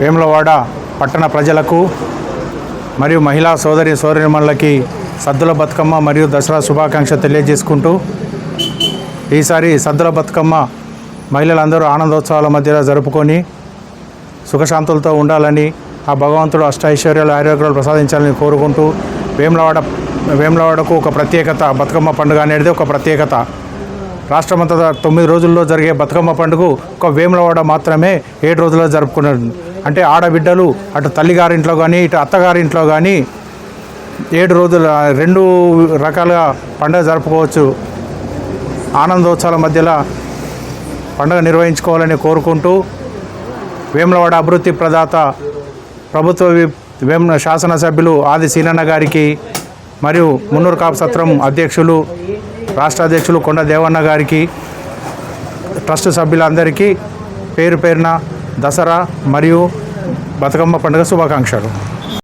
వేములవాడ పట్టణ ప్రజలకు మరియు మహిళా సోదరి సోదరిమణులకి సద్దుల బతుకమ్మ మరియు దసరా శుభాకాంక్ష తెలియజేసుకుంటూ ఈసారి సద్దుల బతుకమ్మ మహిళలందరూ ఆనందోత్సవాల మధ్యలో జరుపుకొని సుఖశాంతులతో ఉండాలని ఆ భగవంతుడు అష్టైశ్వర్యాలు ఆరోగ్యాలు ప్రసాదించాలని కోరుకుంటూ వేములవాడ వేములవాడకు ఒక ప్రత్యేకత బతుకమ్మ పండుగ అనేది ఒక ప్రత్యేకత. రాష్ట్రమంతా తొమ్మిది రోజుల్లో జరిగే బతుకమ్మ పండుగ ఒక వేములవాడ మాత్రమే ఏడు రోజుల్లో జరుపుకున్నారు అంటే ఆడబిడ్డలు అటు తల్లిగారింట్లో కానీ ఇటు అత్తగారింట్లో కానీ ఏడు రోజుల రెండు రకాలుగా పండుగ జరుపుకోవచ్చు. ఆనందోత్సవాల మధ్యలో పండుగ నిర్వహించుకోవాలని కోరుకుంటూ వేములవాడ అభివృద్ధి ప్రదాత ప్రభుత్వ వి- వేమ శాసనసభ్యులు ఆది సీనన్న గారికి మరియు మున్నూరు కాపు సత్రం అధ్యక్షులు రాష్ట్ర అధ్యక్షులు కొండ దేవన్న గారికి ట్రస్ట్ సభ్యులందరికీ పేరు పేరున దసరా మరియు బతుకమ్మ పండుగ శుభాకాంక్షలు.